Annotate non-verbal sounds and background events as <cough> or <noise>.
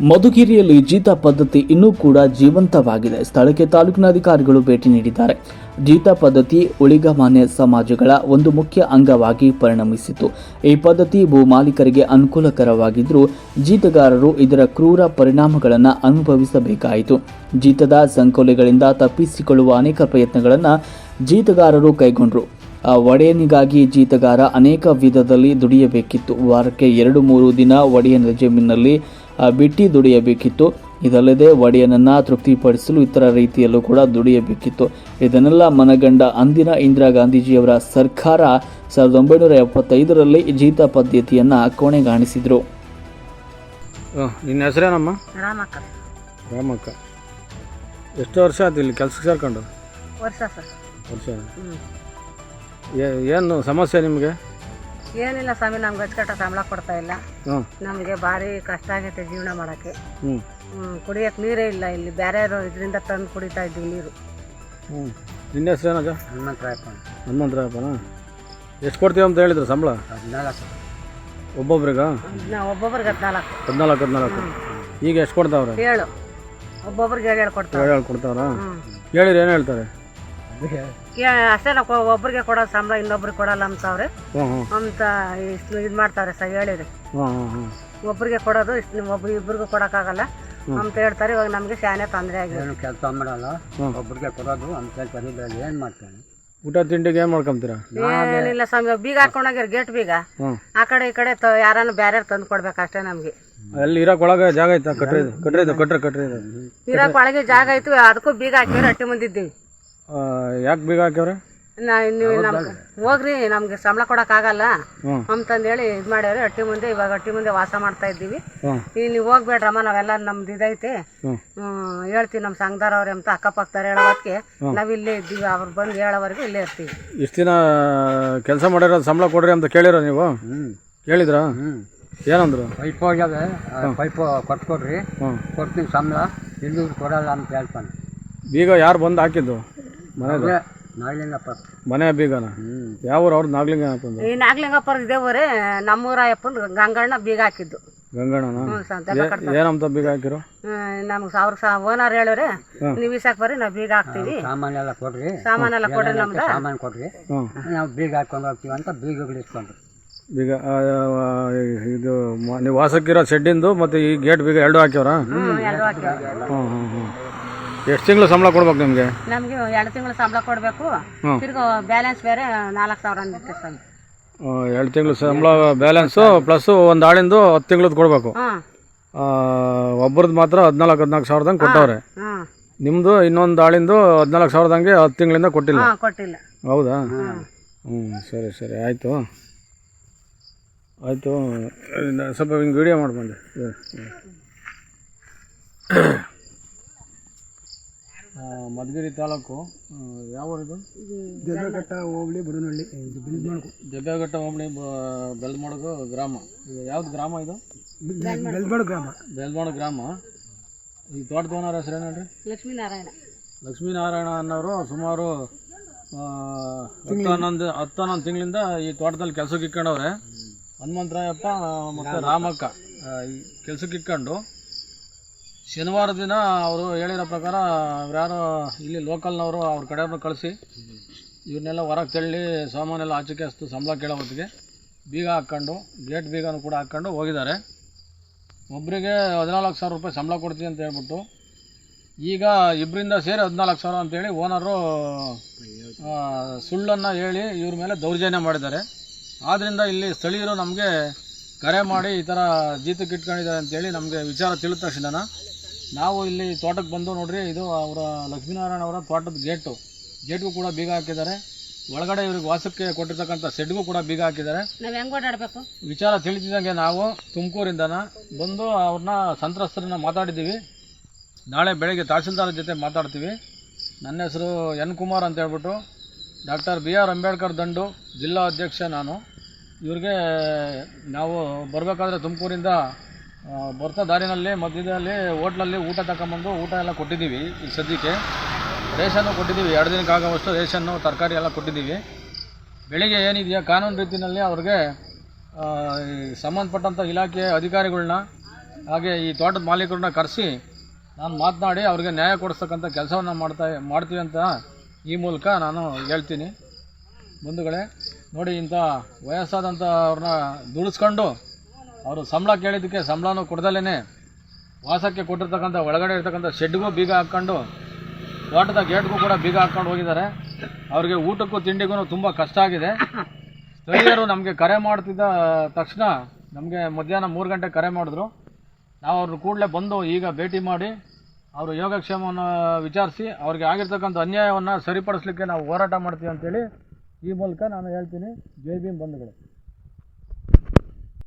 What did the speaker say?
ಮಧುಗಿರಿಯಲ್ಲಿ ಜೀತ ಪದ್ಧತಿ ಇನ್ನೂ ಕೂಡ ಜೀವಂತವಾಗಿದೆ. ಸ್ಥಳಕ್ಕೆ ತಾಲೂಕಿನ ಅಧಿಕಾರಿಗಳು ಭೇಟಿ ನೀಡಿದ್ದಾರೆ. ಜೀತ ಪದ್ಧತಿ ಉಳಿಗಮಾನ್ಯ ಸಮಾಜಗಳ ಒಂದು ಮುಖ್ಯ ಅಂಗವಾಗಿ ಪರಿಣಮಿಸಿತು. ಈ ಪದ್ಧತಿ ಭೂಮಾಲೀಕರಿಗೆ ಅನುಕೂಲಕರವಾಗಿದ್ದರೂ ಜೀತಗಾರರು ಇದರ ಕ್ರೂರ ಪರಿಣಾಮಗಳನ್ನು ಅನುಭವಿಸಬೇಕಾಯಿತು. ಜೀತದ ಸಂಕೋಲೆಗಳಿಂದ ತಪ್ಪಿಸಿಕೊಳ್ಳುವ ಅನೇಕ ಪ್ರಯತ್ನಗಳನ್ನು ಜೀತಗಾರರು ಕೈಗೊಂಡರು. ಒಡೆಯನಿಗಾಗಿ ಜೀತಗಾರ ಅನೇಕ ವಿಧದಲ್ಲಿ ದುಡಿಯಬೇಕಿತ್ತು. ವಾರಕ್ಕೆ ಎರಡು ಮೂರು ದಿನ ಒಡೆಯನ ಜಮೀನಿನಲ್ಲಿ ಬಿಟ್ಟಿ ದುಡಿಯಬೇಕಿತ್ತು. ಇದಲ್ಲದೆ ಒಡೆಯನನ್ನು ತೃಪ್ತಿಪಡಿಸಲು ಇತರ ರೀತಿಯಲ್ಲೂ ಕೂಡ ದುಡಿಯಬೇಕಿತ್ತು. ಇದನ್ನೆಲ್ಲ ಮನಗಂಡ ಅಂದಿನ ಇಂದಿರಾ ಗಾಂಧೀಜಿಯವರ ಸರ್ಕಾರ ಸಾವಿರದ ಒಂಬೈನೂರ ಎಪ್ಪತ್ತೈದರಲ್ಲಿ ಜೀತ ಪದ್ಧತಿಯನ್ನು ಕೊನೆಗಾಣಿಸಿದರು. ನಿನ್ನ ಹೆಸರೇನಮ್ಮ? ರಾಮಕ್ಕ. ರಾಮಕ್ಕ. ಎಷ್ಟು ವರ್ಷ ಆಯ್ತು ಇಲ್ಲಿ ಕೆಲಸಕ್ಕೆ ಸೇರ್ಕೊಂಡು? ವರ್ಷ ಸರ್. ವರ್ಷ ಏನು ಸಮಸ್ಯೆ ನಿಮಗೆ? ಏನಿಲ್ಲ ಸ್ವಾಮಿ ನಮ್ಗೆ ಅಚ್ಚುಕಟ್ಟ ಸಂಬಳ ಕೊಡ್ತಾ ಇಲ್ಲ. ಹ್ಞೂ. ನಮಗೆ ಭಾರಿ ಕಷ್ಟ ಆಗೈತೆ ಜೀವನ ಮಾಡೋಕ್ಕೆ. ಹ್ಞೂ. ಕುಡಿಯೋಕ್ಕೆ ನೀರೇ ಇಲ್ಲ ಇಲ್ಲಿ ಬೇರೆ ಇದರಿಂದ ತಂದು ಕುಡಿತಾ ಇದ್ದೀವಿ ನೀರು. ಹ್ಞೂ. ನಿನ್ನ ಏನದ? ಹನುಮಂತರಾಯಪ್ಪ ಹನುಮಂತರಾಯಪ್ಪನ ಎಷ್ಟು ಕೊಡ್ತೀವಿ ಅಂತ ಹೇಳಿದ್ರು ಸಂಬಳ? ಹದಿನಾಲ್ಕು ಒಬ್ಬೊಬ್ರಿಗ? ನಾವು ಒಬ್ಬೊಬ್ರಿಗೆ ಹದಿನಾಲ್ಕು. ಹದಿನಾಲ್ಕು ಹದಿನಾಲ್ಕು. ಈಗ ಎಷ್ಟು ಕೊಡ್ತಾವ್ರೆ? ಹೇಳು ಒಬ್ಬೊಬ್ರಿಗೆ ಏಳು ಏಳು ಕೊಡ್ತಾವೆ ಹೇಳಿ ಹೇಳಿ ಕೊಡ್ತಾವ್ರಾ? ಹ್ಞೂ ಹೇಳಿರಿ ಏನು ಹೇಳ್ತಾರೆ? <laughs> ಅಷ್ಟೇ ನಾವು ಒಬ್ರಿಗೆ ಕೊಡೋ ಸಂಬಳ ಇನ್ನೊಬ್ರಿಗೆ ಕೊಡಲ್ಲ ಅಂತವ್ರೆ. ಅಂತ ಇಷ್ಟು ಇದು ಮಾಡ್ತಾವ್ರೆ ಸರ್ ಹೇಳಿರಿ. ಒಬ್ಬರಿಗೆ ಒಬ್ರಿಗೆ ಕೊಡೋದು ಇಷ್ಟು ಒಬ್ರು ಇಬ್ರಿಗೂ ಕೊಡೋಕ್ಕಾಗಲ್ಲ. ಅಂತ ಹೇಳ್ತಾರೆ ಇವಾಗ ನಮಗೆ ಶಾನೆ ತೊಂದರೆ ಆಗಿದೆ. ಕೆಲಸ ಮಾಡಲ್ಲ ಒಬ್ಬರಿಗೆ ಒಬ್ರಿಗೆ ಕೊಡೋದು ಅಂತ ಇದ್ರಲ್ಲಿ ಏನು ಮಾಡ್ತಾನೆ? ಊಟ ತಿಂಡಿಗೆ ಏನ್ ಮಾಡ್ಕೊಂತೀರಾ? ಏನಿಲ್ಲ ಸ್ವಾಮಿ ಬೀಗ ಹಾಕೊಂಡೋಗಿರ್ ಗೇಟ್ ಬೀಗ. ಆ ಕಡೆ ಈ ಕಡೆ ಯಾರನ್ನ ಬೇರೆ ತಂದು ಕೊಡ್ಬೇಕು ಅಷ್ಟೇ ನಮ್ಗೆ. ಅಲ್ಲಿ ಇರಕ್ ಒಳಗೆ ಜಾಗ ಐತಾ? ಕಟ್ರಿ ಕಟ್ರಿ ಕಟ್ರಿ ಕಟ್ರೆ ಇದು. ಇರಕ್ ಒಳಗೆ ಜಾಗ ಐತು ಅದಕ್ಕೂ ಬೀಗ ಹಾಕಿ ಅಟ್ಟಿ ಮುಂದಿದ್ದೀವಿ. ಯಾಕೆ ಬೀಗ ಹಾಕ್ಯವ್ರೆ? ನಾ ನೀವು ನಮ್ಗೆ ಹೋಗ್ರಿ ನಮ್ಗೆ ಸಂಬಳ ಕೊಡಕ್ಕಾಗಲ್ಲ ಅಂತಂದೇಳಿ ಇದು ಮಾಡ್ಯಾವ್ರಿ ಹಟ್ಟಿ ಮುಂದೆ ಇವಾಗ ಹಟ್ಟಿ ಮುಂದೆ ವಾಸ ಮಾಡ್ತಾ ಇದ್ದೀವಿ. ಇಲ್ಲಿ ಈಗ ನೀವು ಹೋಗ್ಬೇಡ್ರಮ್ಮ ನಾವೆಲ್ಲ ನಮ್ದು ಇದೈತೆ. ಹ್ಞೂ ಹ್ಮ್, ಹೇಳ್ತೀವಿ ನಮ್ಮ ಸಂಘದವ್ರೆ ಅಂತ ಅಕ್ಕಪಕ್ಕದವ್ರು ಹೇಳೋದಕ್ಕೆ ನಾವು ಇಲ್ಲೇ ಇದ್ದೀವಿ ಅವ್ರು ಬಂದು ಹೇಳೋವರೆಗೂ ಇಲ್ಲೇ ಇರ್ತೀವಿ. ಇಷ್ಟು ದಿನ ಕೆಲಸ ಮಾಡಿರೋ ಸಂಬಳ ಕೊಡ್ರಿ ಅಂತ ಕೇಳಿರೋ ನೀವು? ಕೇಳಿದ್ರಾ? ಏನಂದ್ರು? ಪೈಪ್ ಹೋಗ್ಯಾವೆ ಪೈಪ್ ಕೊಟ್ಕೊಡ್ರಿ ಹ್ಞೂ ಕೊಡ್ತೀನಿ ಸಂಬಳ ಇಲ್ಲೂ ಕೊಡಲ್ಲ ಅಂತ ಹೇಳ್ತಾನೆ. ಈಗ ಯಾರು ಬಂದು ಹಾಕಿದ್ದು? ನಾಳಿನಪ್ಪ ಮನೆ ಬೀಗನ? ಯಾವ ಊರು ಅವ್ರು ನಾಗ್ಲಿಂಗ ಹಾಕೊಂಡು ಈ ನಾಗ್ಲಿಂಗಪ್ಪರ ಇದೇವರೇ ನಮ್ಮೂರ ಅಪ್ಪಂದು ಗಂಗಣ್ಣ ಬೀಗ ಹಾಕಿದ್ದು. ಗಂಗಣ್ಣನ? ಏನಂತ ಬೀಗ ಹಾಕಿರೋ? ನಮ್ಗೆ ಸಾವಿರ ಸಾ ಓನರ್ ಹೇಳೋರೆ ನೀವು ಇಸಾಕ್ ಬರ್ರಿ ನಾವು ಬೀಗ ಹಾಕ್ತೀವಿ. ಸಾಮಾನೆಲ್ಲ ಕೊಡ್ರಿ. ಸಾಮಾನೆಲ್ಲ ಕೊಡ್ರಿ ನಮ್ದು. ಸಾಮಾನು ಕೊಡ್ರಿ. ನಾವು ಬೀಗ ಹಾಕೊಂಡು ಹೋಗ್ತೀವಿ ಅಂತ ಬೀಗಗಳು ಇಸ್ಕೊಂಡ್ರು. ಬೀಗ ಇದು ನೀವು ವಾಸಕ್ಕಿರೋ ಶೆಡ್ಡಿಂದು ಮತ್ತೆ ಈ ಗೇಟ್ ಬೀಗ ಎರಡು ಹಾಕ್ಯವ್ರಾ? ಹ್ಞೂ ಹ್ಞೂ ಎಷ್ಟು ತಿಂಗಳು ಸಂಬಳ ಕೊಡ್ಬೇಕು ನಿಮಗೆ? ನಮಗೆ ಎರಡು ತಿಂಗಳು ಸಂಬಳ ಕೊಡಬೇಕು. ಹ್ಮ್. ತಿರ್ಗಾ ಬ್ಯಾಲೆನ್ಸ್ ಬೇರೆ ನಾಲ್ಕು ಸಾವಿರ ಅಂದಿತ್ತು ಸ್ವಾಮಿ ಎರಡು ತಿಂಗಳು ಸಂಬಳ ಬ್ಯಾಲೆನ್ಸು ಪ್ಲಸ್ ಒಂದು ಆಳಿಂದು ಹತ್ತು ತಿಂಗಳದ್ದು ಕೊಡಬೇಕು. ಹ್ಞೂ ಒಬ್ಬರದ್ದು ಮಾತ್ರ ಹದಿನಾಲ್ಕು ಹದಿನಾಲ್ಕು ಸಾವಿರದಂಗೆ ಕೊಟ್ಟವ್ರೆ. ನಿಮ್ಮದು ಇನ್ನೊಂದು ಆಳಿಂದು ಹದಿನಾಲ್ಕು ಸಾವಿರದಂಗೆ ಹತ್ತು ತಿಂಗಳಿಂದ ಕೊಟ್ಟಿಲ್ಲ. ಹಾಂ ಕೊಟ್ಟಿಲ್ಲ. ಹೌದಾ? ಹ್ಞೂ ಸರಿ ಸರಿ ಆಯಿತು. ಆಯಿತು ಸ್ವಲ್ಪ ಹಿಂಗೆ ವಿಡಿಯೋ ಮಾಡ್ಕೊಂಡೆ. ಬಂದೆ ಹ್ಮ್. ಆ, ಮಧುಗಿರಿ ತಾಲೂಕು ಯಾವ ಊರಿದು? ಜಗಘಟ್ಟ ಹೋಬಳಿ ಬಡನಹಳ್ಳಿ. ಜಗ್ಗಘಟ್ಟ ಹೋಬಳಿ ಬ- ಬೆಲ್ಮಡಗು ಗ್ರಾಮ. ಇದು ಯಾವ್ದು ಗ್ರಾಮ ಇದು? ಬೆಲ್ಬಾಡು ಗ್ರಾಮ. ಬೆಲ್ಮಡ ಗ್ರಾಮ. ಈ ತೋಟದ ಓನರ್ ಹೆಸರು ಏನಂದ್ರೆ ಲಕ್ಷ್ಮೀನಾರಾಯಣ. ಲಕ್ಷ್ಮೀನಾರಾಯಣ ಅನ್ನೋರು ಸುಮಾರು ಹತ್ತು ಹನ್ನೊಂದು ಹತ್ತು ಹನ್ನೊಂದು ತಿಂಗಳಿಂದ ಈ ತೋಟದಲ್ಲಿ ಕೆಲಸಕ್ಕೆ ಇಟ್ಕೊಂಡವ್ರೆ. ಹನುಮಂತರಾಯಪ್ಪ ಮತ್ತು ರಾಮಕ್ಕ ಈ ಕೆಲಸಕ್ಕೆ ಇಟ್ಕೊಂಡು ಶನಿವಾರ ದಿನ ಅವರು ಹೇಳಿರೋ ಪ್ರಕಾರ ಯಾರೋ ಇಲ್ಲಿ ಲೋಕಲ್ನವರು ಅವ್ರ ಕಡೆಯವ್ರನ್ನ ಕಳಿಸಿ ಇವ್ರನ್ನೆಲ್ಲ ಹೊರಗೆ ತಳ್ಳಿ ಸಾಮಾನೆಲ್ಲ ಆಚೆಗೆ ಹಸ್ತು ಸಂಬಳ ಕೇಳೋ ಹೊತ್ತಿಗೆ ಬೀಗ ಹಾಕ್ಕೊಂಡು ಗೇಟ್ ಬೀಗನೂ ಕೂಡ ಹಾಕ್ಕೊಂಡು ಹೋಗಿದ್ದಾರೆ. ಒಬ್ಬರಿಗೆ ಹದಿನಾಲ್ಕು ಸಾವಿರ ರೂಪಾಯಿ ಸಂಬಳ ಕೊಡ್ತೀವಿ ಅಂತ ಹೇಳ್ಬಿಟ್ಟು, ಈಗ ಇಬ್ಬರಿಂದ ಸೇರಿ ಹದಿನಾಲ್ಕು ಸಾವಿರ ಅಂತೇಳಿ ಓನರು ಸುಳ್ಳನ್ನು ಹೇಳಿ ಇವ್ರ ಮೇಲೆ ದೌರ್ಜನ್ಯ ಮಾಡಿದ್ದಾರೆ. ಆದ್ದರಿಂದ ಇಲ್ಲಿ ಸ್ಥಳೀಯರು ನಮಗೆ ಕರೆ ಮಾಡಿ ಈ ಥರ ಜೀತಕ್ಕೆ ಇಟ್ಕೊಂಡಿದ್ದಾರೆ ಅಂತೇಳಿ ನಮಗೆ ವಿಚಾರ ತಿಳಿದ ತಕ್ಷಣ ನಾವು ಇಲ್ಲಿ ತೋಟಕ್ಕೆ ಬಂದು ನೋಡ್ರಿ ಇದು ಅವರ ಲಕ್ಷ್ಮೀನಾರಾಯಣ ಅವರ ತೋಟದ ಗೇಟು. ಗೇಟ್ಗೂ ಕೂಡ ಬೀಗ ಹಾಕಿದ್ದಾರೆ. ಒಳಗಡೆ ಇವ್ರಿಗೆ ವಾಸಕ್ಕೆ ಕೊಟ್ಟಿರ್ತಕ್ಕಂಥ ಶೆಡ್ಗೂ ಕೂಡ ಬೀಗ ಹಾಕಿದ್ದಾರೆ. ನಾವು ಹೆಂಗೆ ಓಡಾಡಬೇಕು? ವಿಚಾರ ತಿಳಿಸಿದಂಗೆ ನಾವು ತುಮಕೂರಿಂದನ ಬಂದು ಅವ್ರನ್ನ ಸಂತ್ರಸ್ತರನ್ನ ಮಾತಾಡಿದ್ದೀವಿ. ನಾಳೆ ಬೆಳಗ್ಗೆ ತಹಸೀಲ್ದಾರ್ ಜೊತೆ ಮಾತಾಡ್ತೀವಿ. ನನ್ನ ಹೆಸರು ಎನ್ ಕುಮಾರ್ ಅಂತ ಹೇಳ್ಬಿಟ್ಟು ಡಾಕ್ಟರ್ ಬಿ ಆರ್ ಅಂಬೇಡ್ಕರ್ ದಂಡು ಜಿಲ್ಲಾ ಅಧ್ಯಕ್ಷ ನಾನು. ಇವ್ರಿಗೆ ನಾವು ಬರಬೇಕಾದ್ರೆ ತುಮಕೂರಿಂದ ಬರ್ತಾ ದಾರಿನಲ್ಲಿ ಮಧ್ಯದಲ್ಲಿ ಹೋಟ್ಲಲ್ಲಿ ಊಟ ತಗೊಂಬಂದು ಊಟ ಎಲ್ಲ ಕೊಟ್ಟಿದ್ದೀವಿ ಈಗ ಸದ್ಯಕ್ಕೆ. ರೇಷನ್ನು ಕೊಟ್ಟಿದ್ದೀವಿ, ಎರಡು ದಿನಕ್ಕೆ ಆಗೋವಷ್ಟು ರೇಷನ್ನು, ತರಕಾರಿ ಎಲ್ಲ ಕೊಟ್ಟಿದ್ದೀವಿ. ಬೆಳಿಗ್ಗೆ ಏನಿದೆಯಾ ಕಾನೂನು ರೀತಿಯಲ್ಲಿ ಅವ್ರಿಗೆ ಸಂಬಂಧಪಟ್ಟಂಥ ಇಲಾಖೆ ಅಧಿಕಾರಿಗಳನ್ನ ಹಾಗೆ ಈ ತೋಟದ ಮಾಲೀಕರನ್ನ ಕರೆಸಿ ನಾನು ಮಾತನಾಡಿ ಅವ್ರಿಗೆ ನ್ಯಾಯ ಕೊಡಿಸ್ತಕ್ಕಂಥ ಕೆಲಸವನ್ನು ಮಾಡ್ತಾ, ಮಾಡ್ತೀವಿ ಅಂತ ಈ ಮೂಲಕ ನಾನು ಹೇಳ್ತೀನಿ. ಬಂಧುಗಳೇ, ನೋಡಿ ಇಂಥ ವಯಸ್ಸಾದಂಥ ಅವ್ರನ್ನ ದುಡಿಸ್ಕೊಂಡು ಅವರು ಸಂಬಳ ಕೇಳಿದ್ದಕ್ಕೆ ಸಂಬಳನೂ ಕೊಡ್ದಲೇ ವಾಸಕ್ಕೆ ಕೊಟ್ಟಿರ್ತಕ್ಕಂಥ, ಒಳಗಡೆ ಇರ್ತಕ್ಕಂಥ ಶೆಡ್ಗೂ ಬೀಗ ಹಾಕ್ಕೊಂಡು, ತೋಟದ ಗೇಟ್ಗೂ ಕೂಡ ಬೀಗ ಹಾಕ್ಕೊಂಡು ಹೋಗಿದ್ದಾರೆ. ಅವರಿಗೆ ಊಟಕ್ಕೂ ತಿಂಡಿಗೂ ತುಂಬ ಕಷ್ಟ ಆಗಿದೆ. ಸ್ಥಳೀಯರು ನಮಗೆ ಕರೆ ಮಾಡ್ತಿದ್ದ ತಕ್ಷಣ ನಮಗೆ ಮಧ್ಯಾಹ್ನ ಮೂರು ಗಂಟೆ ಕರೆ ಮಾಡಿದ್ರು. ನಾವು ಅವ್ರನ್ನ ಕೂಡಲೇ ಬಂದು ಈಗ ಭೇಟಿ ಮಾಡಿ ಅವರು ಯೋಗಕ್ಷೇಮವನ್ನು ವಿಚಾರಿಸಿ ಅವ್ರಿಗೆ ಆಗಿರ್ತಕ್ಕಂಥ ಅನ್ಯಾಯವನ್ನು ಸರಿಪಡಿಸ್ಲಿಕ್ಕೆ ನಾವು ಹೋರಾಟ ಮಾಡ್ತೀವಿ ಅಂತೇಳಿ ಈ ಮೂಲಕ ನಾನು ಹೇಳ್ತೀನಿ. ಜೈ ಭೀಮ್ ಬಂಧುಗಳು.